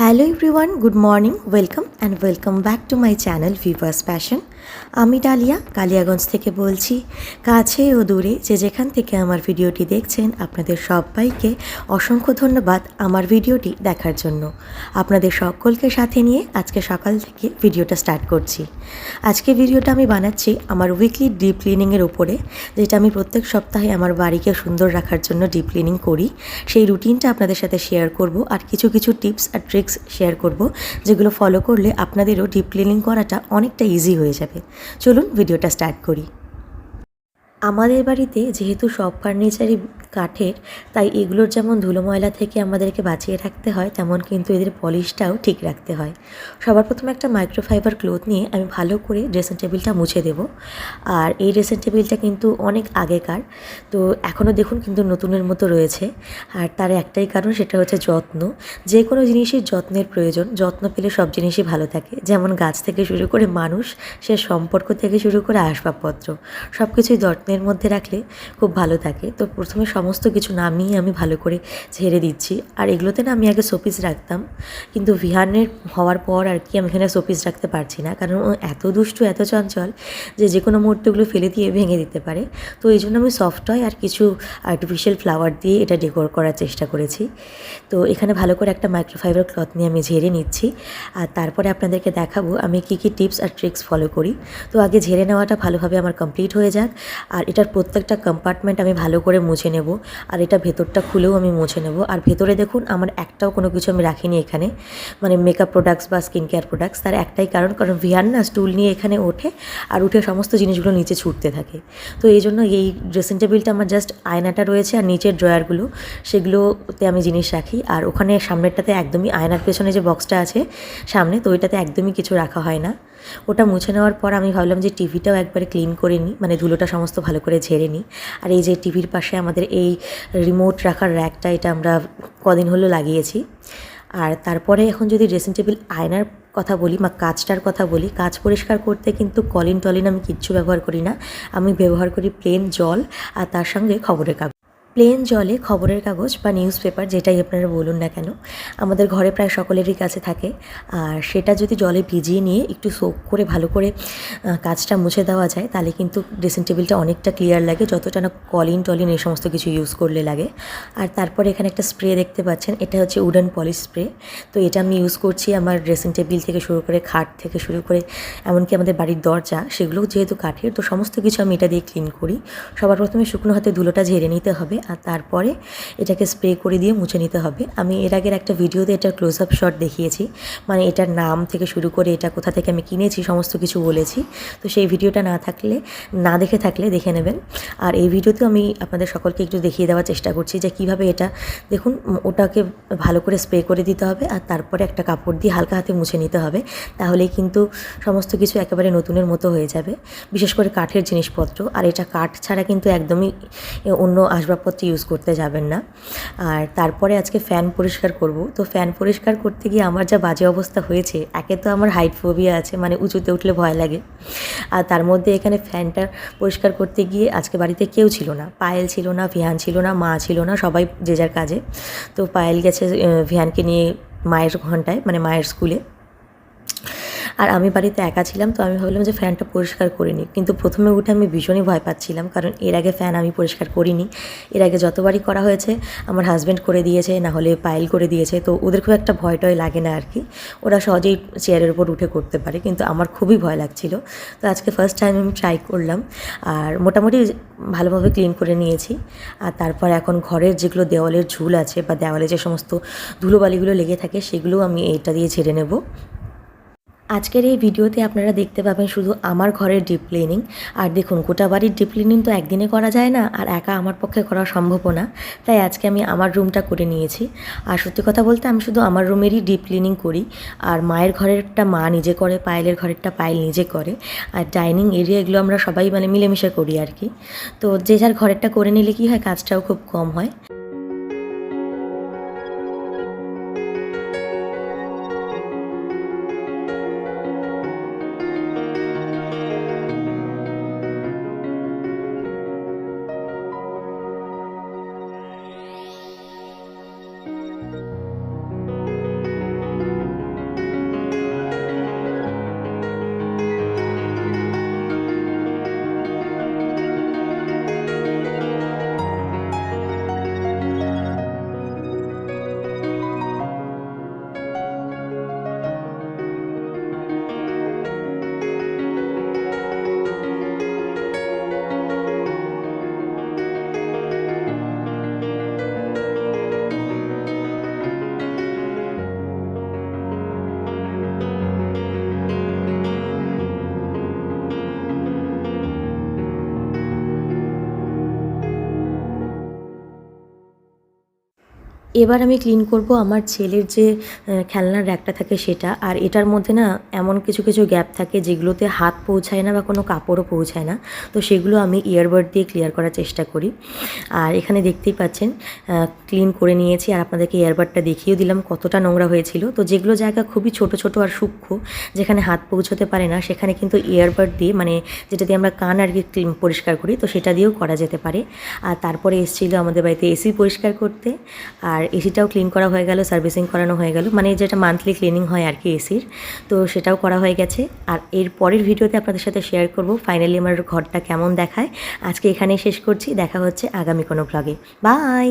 Hello everyone good morning welcome and welcome back to my channel viewers passion আমি ডালিয়া, কালিয়াগঞ্জ থেকে বলছি। কাছে ও দূরে যে যেখান থেকে আমার ভিডিওটি দেখছেন, আপনাদের সবাইকে অসংখ্য ধন্যবাদ আমার ভিডিওটি দেখার জন্য। আপনাদের সকলকে সাথে নিয়ে আজকে সকাল থেকে ভিডিওটা স্টার্ট করছি। আজকে ভিডিওটা আমি বানাচ্ছি আমার উইকলি ডিপ ক্লিনিংয়ের উপরে, যেটা আমি প্রত্যেক সপ্তাহে আমার বাড়িকে সুন্দর রাখার জন্য ডিপ ক্লিনিং করি। সেই রুটিনটা আপনাদের সাথে শেয়ার করব আর কিছু কিছু টিপস আর ট্রিক্স শেয়ার করব, যেগুলো ফলো করলে আপনাদেরও ডিপ ক্লিনিং করাটা অনেকটা ইজি হয়ে যাবে। চলুন ভিডিওটা স্টার্ট করি। আমাদের বাড়িতে যেহেতু সব ফার্নিচারই কাঠের, তাই এগুলোর যেমন ধুলো ময়লা থেকে আমাদেরকে বাঁচিয়ে রাখতে হয়, তেমন কিন্তু এদের পলিশটাও ঠিক রাখতে হয়। সবার প্রথমে একটা মাইক্রোফাইবার ক্লোথ নিয়ে আমি ভালো করে ড্রেসিং টেবিলটা মুছে দেব। আর এই ড্রেসিং টেবিলটা কিন্তু অনেক আগেকার, তো এখনও দেখুন কিন্তু নতুনের মতো রয়েছে। আর তার একটাই কারণ সেটা হচ্ছে যত্ন। যে কোনো জিনিসই যত্নের প্রয়োজন, যত্ন পেলে সব জিনিসই ভালো থাকে। যেমন গাছ থেকে শুরু করে মানুষ, সে সম্পর্ক থেকে শুরু করে আসবাবপত্র সব কিছুই যত্নের মধ্যে রাখলে খুব ভালো থাকে। তো প্রথমে সমস্ত কিছু নামিয়ে আমি ভালো করে ঝেড়ে দিচ্ছি। আর এগুলোতে না আমি আগে শোপিস রাখতাম। কিন্তু ভিহানের হওয়ার পর আর কি আমি এখানে শোপিস রাখতে পারছি না। কারণ ও এত দুষ্টু, এত চঞ্চল যে যে কোনো মুহূর্তগুলো ফেলে দিয়ে ভেঙে দিতে পারে। তো এই জন্য আমি সফট টয় আর কিছু আর্টিফিশিয়াল ফ্লাওয়ার দিয়ে এটা ডেকোর করার চেষ্টা করেছি। তো এখানে ভালো করে একটা মাইক্রোফাইবার ক্লথ নিয়ে আমি ঝেড়ে নিচ্ছি। আর তারপরে আপনাদেরকে দেখাবো আমি কী কী টিপস আর ট্রিক্স ফলো করি। তো আগে ঝেড়ে নেওয়াটা ভালোভাবে আমার কমপ্লিট হয়ে যাক। আর এটার প্রত্যেকটা কম্পার্টমেন্ট আমি ভালো করে মুছে নেব, আর এটা ভেতরটা খুলেও আমি মুছে নেব। আর ভেতরে দেখুন, আমার একটাও কোনো কিছু আমি রাখিনি এখানে। মানে মেকআপ প্রোডাক্টস বা স্কিন কেয়ার প্রোডাক্টস তার একটাই কারণ কারণ ভিয়ান না স্টুল নিয়ে এখানে ওঠে, আর উঠে সমস্ত জিনিসগুলো নিচে ছুটতে থাকে। তো এই জন্য এই ড্রেসিং টেবিলটা আমার জাস্ট আয়নাটা রয়েছে, আর নিচের ড্রয়ারগুলো সেগুলোতে আমি জিনিস রাখি। আর ওখানে সামনেরটাতে একদমই আয়নার পেছনে যে বক্সটা আছে, সামনে, তো ওইটাতে একদমই কিছু রাখা হয় না। ওটা মুছে নেওয়ার পর আমি ভাবলাম যে টিভিটাও একবারে ক্লিন করে নিই মানে ধুলোটা সমস্ত করে ঝেড়ে নিই। আর এই যে টিভির পাশে আমাদের এই রিমোট রাখার র্যাকটা এটা আমরা কদিন হলো লাগিয়েছি। আর তারপরে এখন যদি ড্রেসিং টেবিল আয়নার কথা বলি বা কাজটার কথা বলি কাজ পরিষ্কার করতে কিন্তু কলিন টলিন আমি কিচ্ছু ব্যবহার করি না। আমি ব্যবহার করি প্লেন জল আর তার সঙ্গে খবরের কাগজ। প্লেন জলে খবরের কাগজ বা নিউজ পেপার যেটাই আপনারা বলুন না কেন, আমাদের ঘরে প্রায় সকলেরই কাছে থাকে। আর সেটা যদি জলে ভিজিয়ে নিয়ে একটু সোক করে, ভালো করে কাজটা মুছে দেওয়া যায়, তাহলে কিন্তু ড্রেসিং টেবিলটা অনেকটা ক্লিয়ার লাগে, যতটা না কলিন টলিন এই সমস্ত কিছু ইউজ করলে লাগে। আর তারপরে এখানে একটা স্প্রে দেখতে পাচ্ছেন, এটা হচ্ছে উডেন পলিশ স্প্রে তো এটা আমি ইউজ করছি আমার ড্রেসিং টেবিল থেকে শুরু করে, খাট থেকে শুরু করে, এমনকি আমাদের বাড়ির দরজা, সেগুলোও যেহেতু কাঠের, তো সমস্ত কিছু আমি এটা দিয়ে ক্লিন করি। সবার প্রথমে শুকনো হাতে ধুলোটা ঝেড়ে নিতে হবে আর তারপরে এটাকে স্প্রে করে দিয়ে মুছে নিতে হবে। আমি এর আগের একটা ভিডিওতে এটার ক্লোজ আপ শট দেখিয়েছি। মানে এটার নাম থেকে শুরু করে এটা কোথা থেকে আমি কিনেছি, সমস্ত কিছু বলেছি। তো সেই ভিডিওটা না থাকলে, না দেখে থাকলে দেখে নেবেন। আর এই ভিডিওতেও আমি আপনাদের সকলকে একটু দেখিয়ে দেওয়ার চেষ্টা করছি যে কীভাবে এটা, দেখুন, ওটাকে ভালো করে স্প্রে করে দিতে হবে আর তারপরে একটা কাপড় দিয়ে হালকা হাতে মুছে নিতে হবে। তাহলেই কিন্তু সমস্ত কিছু একেবারে নতুনের মতো হয়ে যাবে। বিশেষ করে কাঠের জিনিসপত্র। আর এটা কাঠ ছাড়া কিন্তু একদমই অন্য আসবাবপত্র ইউজ করতে যাবেন না। আর তারপরে আজকে ফ্যান পরিষ্কার করব। তো ফ্যান পরিষ্কার করতে গিয়ে আমার যা বাজে অবস্থা হয়েছে, একে তো আমার হাইট ফোবিয়া আছে মানে উঁচুতে উঠলে ভয় লাগে। আর তার মধ্যে এখানে ফ্যানটা পরিষ্কার করতে গিয়ে আজকে বাড়িতে কেউ ছিল না। পায়েল ছিল না, ভিয়ান ছিল না, মা ছিল না, সবাই যে যার কাজে। তো পায়েল গেছে ভিয়ানকে নিয়ে মায়ের ঘন্টায় মানে মায়ের স্কুলে আর আমি বাড়িতে একা ছিলাম, তো আমি ভাবলাম যে ফ্যানটা পরিষ্কার করে নিই। কিন্তু প্রথমে উঠে আমি ভীষণই ভয় পাচ্ছিলাম, কারণ এর আগে ফ্যান আমি পরিষ্কার করিনি। এর আগে যতবারই করা হয়েছে, আমার হাজব্যান্ড করে দিয়েছে, না হলে পায়েল করে দিয়েছে, তো ওদের খুব একটা ভয় টয় লাগে না আর কি। ওরা সহজেই চেয়ারের উপর উঠে করতে পারে, কিন্তু আমার খুবই ভয় লাগছিল। তো আজকে ফার্স্ট টাইম আমি ট্রাই করলাম, আর মোটামুটি ভালোভাবে ক্লিন করে নিয়েছি। আর তারপর এখন ঘরের যেগুলো দেওয়ালের ঝুল আছে, বা দেওয়ালে যে সমস্ত ধুলোবালিগুলো লেগে থাকে সেগুলো আমি এটা দিয়ে ছেড়ে নেব। আজকের এই ভিডিওতে আপনারা দেখতে পাবেন শুধু আমার ঘরের ডিপ ক্লিনিং আর দেখুন, গোটা বাড়ির ডিপ ক্লিনিং তো একদিনে করা যায় না, আর একা আমার পক্ষে করা সম্ভবও না। তাই আজকে আমি আমার রুমটা করে নিয়েছি। আর সত্যি কথা বলতে আমি শুধু আমার রুমেরই ডিপ ক্লিনিং করি। আর মায়ের ঘরেরটা মা নিজে করে, পায়েলের ঘরেরটা পায়েল নিজে করে। আর ডাইনিং এরিয়া এগুলো আমরা সবাই মানে মিলেমিশে করি আর কি। তো যে যার ঘরেরটা করে নিলে কি হয়, কাজটাও খুব কম হয়। এবার আমি ক্লিন করব আমার ছেলের যে খেলনার র্যাকটা থাকে সেটা। আর এটার মধ্যে না এমন কিছু কিছু গ্যাপ থাকে যেগুলোতে হাত পৌঁছায় না বা কোনো কাপড়ও পৌঁছায় না। তো সেগুলো আমি ইয়ারবাড দিয়ে ক্লিয়ার করার চেষ্টা করি। আর এখানে দেখতেই পাচ্ছেন ক্লিন করে নিয়েছি। আর আপনাদেরকে ইয়ারবাডটা দেখিয়ে দিলাম কতটা নোংরা হয়েছিল। তো যেগুলো জায়গা খুবই ছোট ছোট আর সূক্ষ্ম, যেখানে হাত পৌঁছতে পারে না, সেখানে কিন্তু ইয়ারবাড দিয়ে মানে যেটা দিয়ে আমরা কান আর কি পরিষ্কার করি, তো সেটা দিয়েও করা যেতে পারে। আর তারপরে এসেছিল আমাদের বাড়িতে এসি পরিষ্কার করতে। আর এসিটাও ক্লিন করা হয়ে গেল সার্ভিসিং করানো হয়ে গেল। মানে যেটা মান্থলি ক্লিনিং হয় আর কি এসির তো সেটাও করা হয়ে গেছে। আর এর পরের ভিডিওতে আপনাদের সাথে শেয়ার করব। ফাইনালি আমার ঘরটা কেমন দেখায়। আজকে এখানেই শেষ করছি। দেখা হচ্ছে আগামী কোনো ব্লগে বাই